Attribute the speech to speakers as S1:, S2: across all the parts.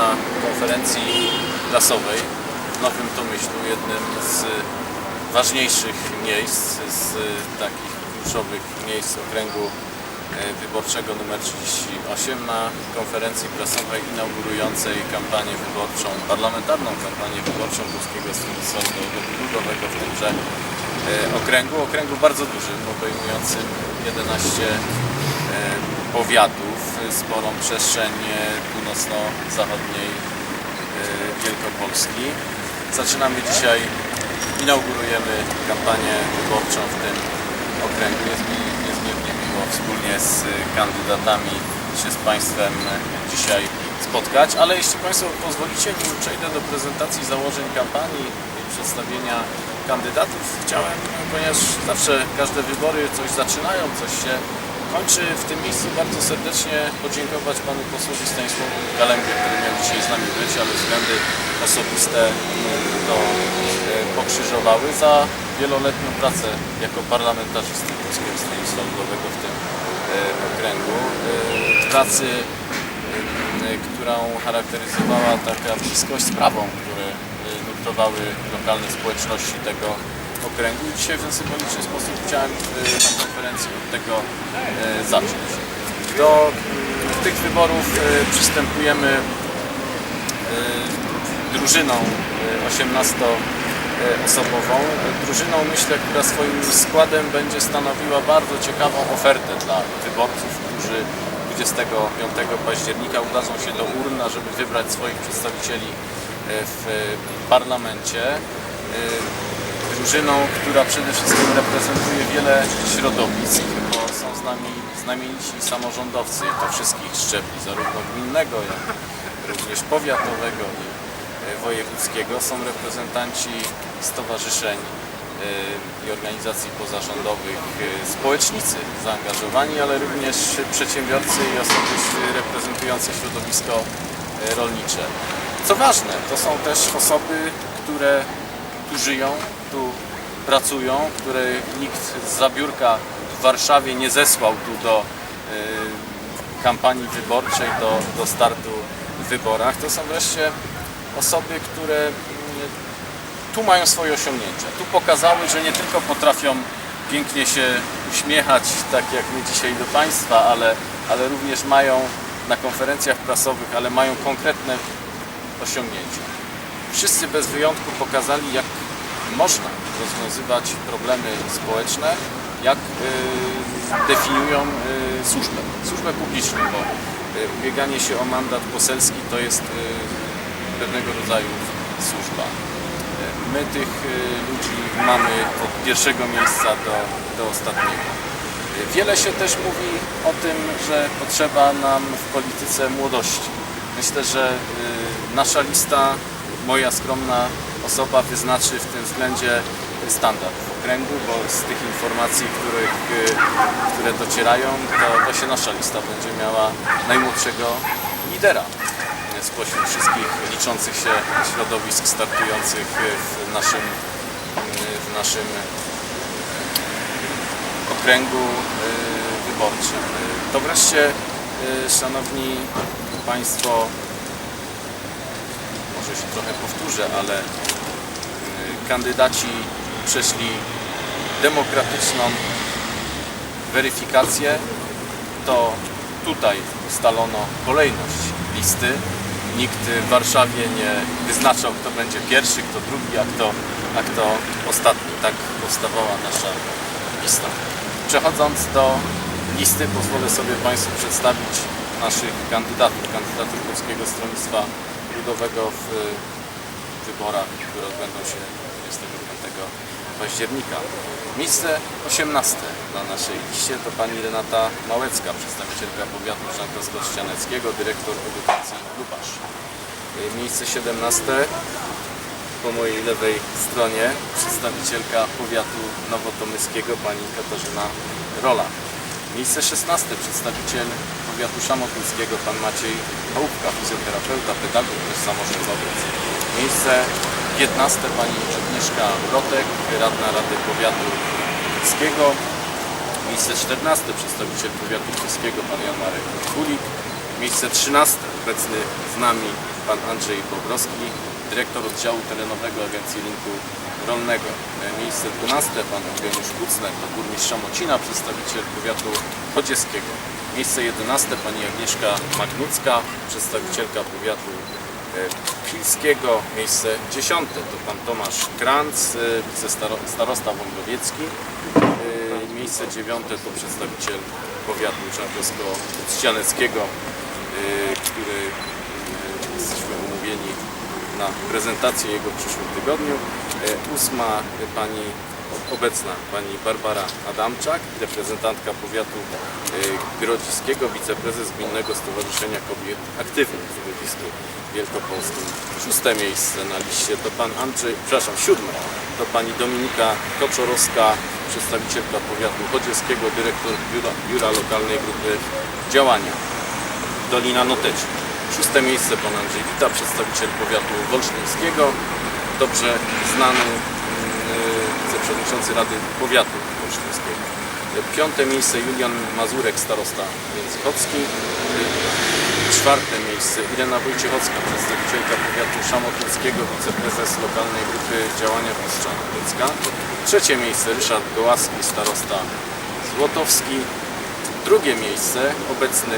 S1: na konferencji prasowej w Nowym Tomyślu, jednym z ważniejszych miejsc, z takich kluczowych miejsc okręgu e, wyborczego numer 38 na konferencji prasowej inaugurującej kampanię wyborczą, parlamentarną kampanię wyborczą Polskiego Stronnictwa Ludowego w tymże e, okręgu, okręgu bardzo dużym, obejmującym 11 e, powiatów, sporą przestrzeń e, północno-zachodniej e, Wielkopolski. Zaczynamy dzisiaj, inaugurujemy kampanię wyborczą w tym okręgu. Jest mi niezmiernie miło wspólnie z kandydatami się z Państwem dzisiaj spotkać, ale jeśli Państwo pozwolicie, nim przejdę do prezentacji założeń kampanii i przedstawienia kandydatów, chciałem, ponieważ zawsze każde wybory coś zaczynają, coś się kończy, w tym miejscu bardzo serdecznie podziękować Panu posłowi Stanisławowi Galębie, który miał dzisiaj z nami być, ale względy osobiste to e, pokrzyżowały za wieloletnią pracę jako parlamentarzysty Polskiego Stronnictwa Ludowego w tym e, okręgu. E, Pracy, e, którą charakteryzowała taka bliskość z prawą, które e, nurtowały lokalne społeczności tego okręgu. I dzisiaj w ten symboliczny sposób chciałem e, na konferencji od tego e, zacząć. Do mm, tych wyborów przystępujemy drużyną 18-osobową. Drużyną, myślę, która swoim składem będzie stanowiła bardzo ciekawą ofertę dla wyborców, którzy 25 października udadzą się do urn, żeby wybrać swoich przedstawicieli w parlamencie. Drużyną, która przede wszystkim reprezentuje wiele środowisk, bo są z nami znamienici samorządowcy to wszystkich szczebli, zarówno gminnego, jak również powiatowego i e, wojewódzkiego. Są reprezentanci stowarzyszeń e, i organizacji pozarządowych, e, społecznicy zaangażowani, ale również przedsiębiorcy i osoby reprezentujące środowisko rolnicze. Co ważne, to są też osoby, które tu żyją, tu pracują, które nikt z zabiórka w Warszawie nie zesłał tu do e, kampanii wyborczej, do, do startu w wyborach. To są wreszcie osoby, które mm, tu mają swoje osiągnięcia. Tu pokazały, że nie tylko potrafią pięknie się uśmiechać, tak jak my dzisiaj do Państwa, ale, ale również mają na konferencjach prasowych, ale mają konkretne osiągnięcia. Wszyscy bez wyjątku pokazali, jak można rozwiązywać problemy społeczne, jak y, definiują y, służbę, służbę publiczną, bo y, ubieganie się o mandat poselski to jest pewnego rodzaju służba. My tych ludzi mamy od pierwszego miejsca do, do ostatniego. Wiele się też mówi o tym, że potrzeba nam w polityce młodości. Myślę, że nasza lista, moja skromna osoba wyznaczy w tym względzie standard w okręgu, bo z tych informacji, których, y, które docierają, to, to się nasza lista będzie miała najmłodszego lidera spośród wszystkich liczących się środowisk startujących w naszym, w naszym okręgu y, wyborczym. Y, To wreszcie, y, Szanowni Państwo, może się trochę powtórzę, ale y, kandydaci przeszli demokratyczną weryfikację, to tutaj ustalono kolejność listy. Nikt w Warszawie nie wyznaczał, kto będzie pierwszy, kto drugi, a kto, a kto ostatni. Tak powstawała nasza lista. Przechodząc do listy, pozwolę sobie Państwu przedstawić naszych kandydatów, kandydatów Polskiego Stronnictwa Ludowego w wyborach, które odbędą się 25 października. Miejsce 18 na naszej liście to pani Renata Małecka, przedstawicielka powiatu czarnkowsko-ścianeckiego, dyrektor edukacji Lubasz. Y, Miejsce 17 po mojej lewej stronie przedstawicielka powiatu nowotomyskiego pani Katarzyna Rola. Miejsce 16 przedstawiciel powiatu szamotnickiego pan Maciej Chałupka, fizjoterapeuta, pedagog, też samorządowiec. Miejsce 15 pani Agnieszka Rotek, radna Rady Powiatu Łódzkiego. Miejsce 14 przedstawiciel powiatu czeskiego pan Jan Marek Kulik. Miejsce 13 obecny z nami pan Andrzej Bobrowski, dyrektor oddziału terenowego Agencji Rynku Rolnego. E, Miejsce 12 pan Eugeniusz Kucner, to burmistrz Szamocina, przedstawiciel powiatu chodzieskiego. Miejsce 11 pani Agnieszka Magnucka, przedstawicielka powiatu e, pilskiego. Miejsce 10 to pan Tomasz Kranc, e, wicestarosta wągrowiecki. Miejsce 9 to przedstawiciel powiatu czarnkowsko-trzcianeckiego, który jesteśmy umówieni na prezentację jego w przyszłym tygodniu. E, Ósma e, pani obecna pani Barbara Adamczak, reprezentantka powiatu e, grodziskiego, wiceprezes Gminnego Stowarzyszenia Kobiet Aktywnych w Grodzisku Wielkopolskim. Szóste miejsce na liście to pan Andrzej, przepraszam, siódme to pani Dominika Koczorowska, przedstawicielka powiatu chodzieskiego, dyrektor biura, biura lokalnej grupy działania. Dolina Noteci. Szóste miejsce pan Andrzej Wita, przedstawiciel powiatu wolsztyńskiego, dobrze znany yy, wiceprzewodniczący Rady Powiatu Wolsztyńskiego. Piąte miejsce Julian Mazurek, starosta Międzychodzki. Yy, Czwarte miejsce Irena Wojciechowska, przedstawicielka powiatu szamotnickiego, wiceprezes lokalnej grupy działania Pistrza Trzecie miejsce Ryszard Gołaski, starosta Złotowski. Drugie miejsce, obecny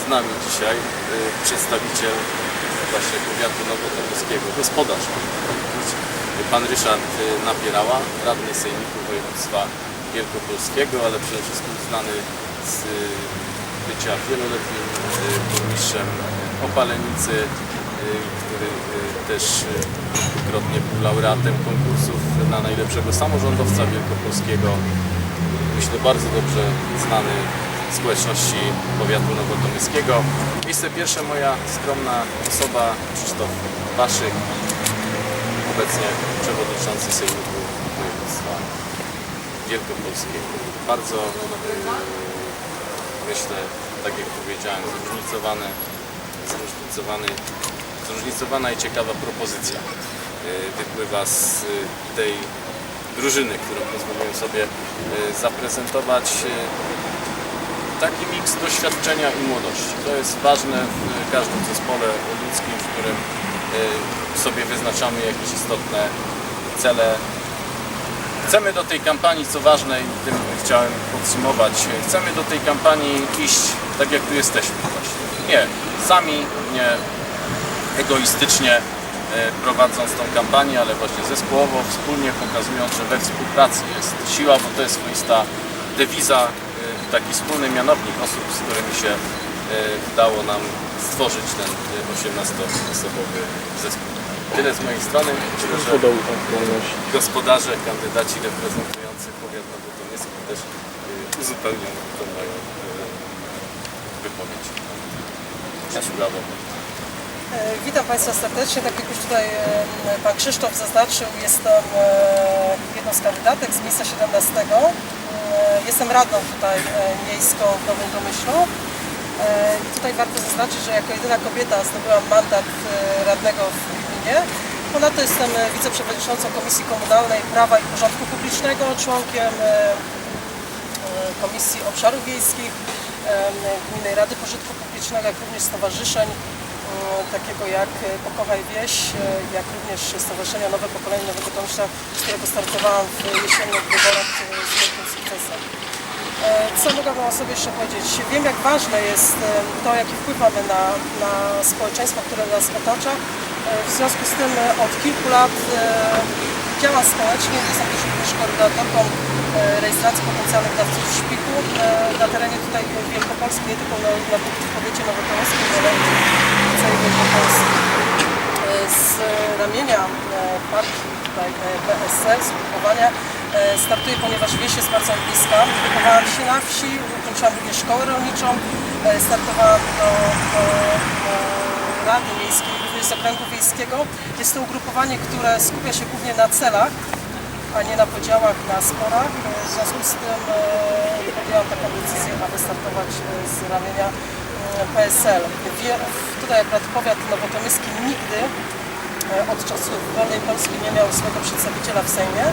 S1: z nami dzisiaj, y, przedstawiciel właśnie powiatu nowotomorskiego, gospodarz, pan Ryszard y, Napierała, radny sejmiku województwa wielkopolskiego, ale przede wszystkim znany z y, bycia wieloletnim y, burmistrzem Opalenicy, który też dwukrotnie był laureatem konkursów na najlepszego samorządowca wielkopolskiego myślę bardzo dobrze znany społeczności powiatu nowotomyskiego. Miejsce pierwsze moja skromna osoba Krzysztof Waszyk, obecnie przewodniczący Sejmiku Województwa Wielkopolskiego. Bardzo yy, myślę, tak jak powiedziałem, zróżnicowane, zróżnicowany, zróżnicowana i ciekawa propozycja yy, wypływa z yy, tej drużyny, którą pozwoliłem sobie zaprezentować. Taki miks doświadczenia i młodości. To jest ważne w każdym zespole ludzkim, w którym sobie wyznaczamy jakieś istotne cele. Chcemy do tej kampanii, co ważne i tym chciałem podsumować, chcemy do tej kampanii iść tak jak tu jesteśmy właśnie. Nie sami, nie egoistycznie, e, prowadząc tą kampanię, ale właśnie zespołowo, wspólnie pokazując, że we współpracy jest siła, bo to jest swoista dewiza, e, taki wspólny mianownik osób, z którymi się udało nam stworzyć ten 18-osobowy zespół. Tyle z mojej strony. Myślę, że gospodarze, kandydaci reprezentujący powiat nowotomyski też e, uzupełnią tą moją e, wypowiedź. Kasiu, brawo.
S2: E, Witam Państwa serdecznie. Tak jak już tutaj e, Pan Krzysztof zaznaczył, jestem e, jedną z kandydatek z miejsca 17. E, Jestem radną tutaj miejską w Nowym Domyślu. E, tutaj warto zaznaczyć, że jako jedyna kobieta zdobyłam mandat e, radnego w gminie. Ponadto jestem e, wiceprzewodniczącą Komisji Komunalnej Prawa i Porządku Publicznego, członkiem Komisji Obszarów Wiejskich, Gminnej Rady Pożytku Publicznego, jak również stowarzyszeń e, takiego jak Pokochaj Wieś, jak również Stowarzyszenia Nowe Pokolenie Nowego Tomśla, z którego startowałam w jesiennych wyborach z wielkim sukcesem. E, Co mogę Wam o sobie jeszcze powiedzieć? Wiem, jak ważne jest e, to, jaki wpływ mamy na, na społeczeństwo, które nas otacza. E, W związku z tym od kilku lat działam społecznie, jestem też również koordynatorką rejestracji potencjalnych dawców szpiku na terenie tutaj Wielkopolski, nie tylko na, na w powiecie nowotomskim, ale w całej Wielkopolski. Z ramienia partii tutaj PSL, z startuję, ponieważ wieś jest bardzo bliska. Wychowałam się na wsi, ukończyłam również szkołę rolniczą, e, startowałam do, do, do Rady Miejskiej, również z Okręgu Wiejskiego. Jest to ugrupowanie, które skupia się głównie na celach, a nie na podziałach, na sporach. E, W związku z tym e, podjęłam taką decyzję, aby startować e, z ramienia e, PSL. Wie, tutaj akurat powiat nowotomyski nigdy e, od czasów wolnej Polski nie miał swojego przedstawiciela w Sejmie.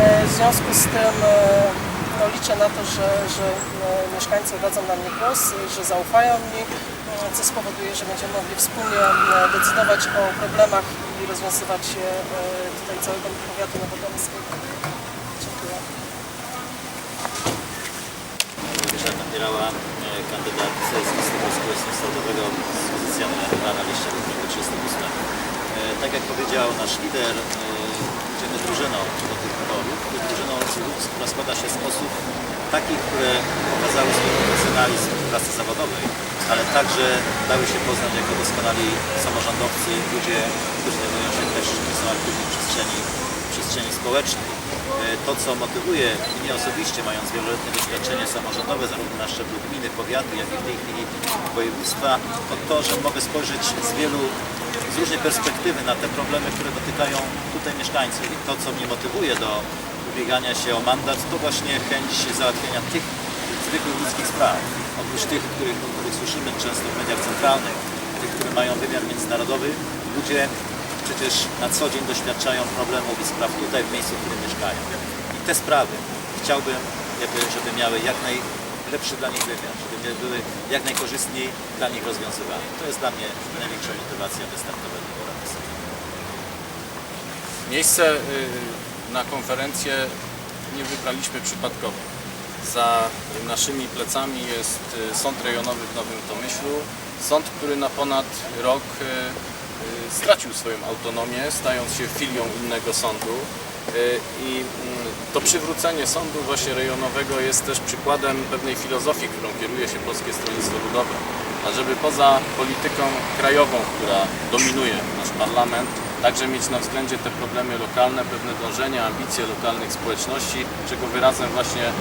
S2: E, W związku z tym e, no, liczę na to, że, że e, mieszkańcy oddadzą na mnie głos, że zaufają mi. E, co spowoduje, że będziemy mogli wspólnie e, decydować o problemach i rozwiązywać je tutaj całego powiatu nowotomskiego. Dziękuję.
S3: E, kandydat z listy Polskiego Ludowego z pozycją na liście lutego 38. E, Tak jak powiedział nasz lider, idziemy drużyną do tych wyborów. Drużyną, która składa się z osób takich, które pokazały swój profesjonalizm w pracy zawodowej, ale także dały się poznać jako doskonali samorządowcy, ludzie, którzy zajmują się też, są aktywni w przestrzeni, w przestrzeni społecznej. E, To, co motywuje mnie osobiście, mając wieloletnie doświadczenie samorządowe, zarówno na szczeblu gminy, powiatu, jak i w tej chwili województwa, to to, że mogę spojrzeć z wielu, z różnej perspektywy na te problemy, które dotykają tutaj mieszkańców. I to, co mnie motywuje do ubiegania się o mandat, to właśnie chęć załatwienia tych zwykłych ludzkich spraw. Oprócz tych, których, o których słyszymy często w mediach centralnych, tych, które mają wymiar międzynarodowy, ludzie przecież na co dzień doświadczają problemów i spraw tutaj, w miejscu, w którym mieszkają. I te sprawy chciałbym, żeby, żeby miały jak najlepszy dla nich wymiar, były jak najkorzystniej dla nich rozwiązywane. To jest dla mnie największa motywacja wystartowego wyborów.
S1: Miejsce y, na konferencję nie wybraliśmy przypadkowo. Za naszymi plecami jest y, Sąd Rejonowy w Nowym Tomyślu. Sąd, który na ponad rok y, stracił swoją autonomię, stając się filią innego sądu. Y, I mm, to przywrócenie sądu właśnie rejonowego jest też przykładem pewnej filozofii, którą kieruje się Polskie Stronnictwo Ludowe. A żeby poza polityką krajową, która dominuje nasz parlament, także mieć na względzie te problemy lokalne, pewne dążenia, ambicje lokalnych społeczności, czego wyrazem właśnie e,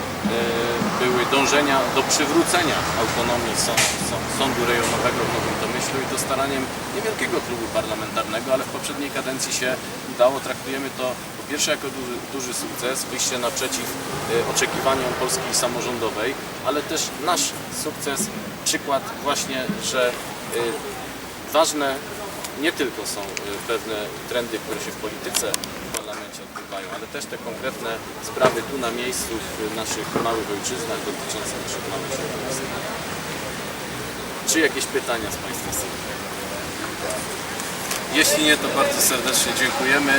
S1: były dążenia do przywrócenia autonomii sąd, sąd, Sądu Rejonowego w Nowym Tomyślu i to staraniem niewielkiego klubu parlamentarnego, ale w poprzedniej kadencji się udało. Traktujemy to pierwsze jako duży, duży sukces, wyjście naprzeciw e, oczekiwaniom Polski samorządowej, ale też nasz sukces, przykład właśnie, że e, ważne nie tylko są y, pewne trendy, które się w polityce w parlamencie odbywają, ale też te konkretne sprawy tu na miejscu w naszych małych ojczyznach dotyczące naszych małych środowisk. Czy jakieś pytania z Państwa strony? Jeśli nie, to bardzo serdecznie dziękujemy.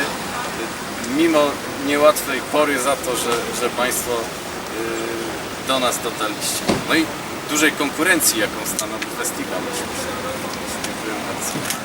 S1: Mimo niełatwej pory za to, że, że Państwo y, do nas dotarliście. No i dużej konkurencji, jaką stanowi festiwal. Dziękuję bardzo.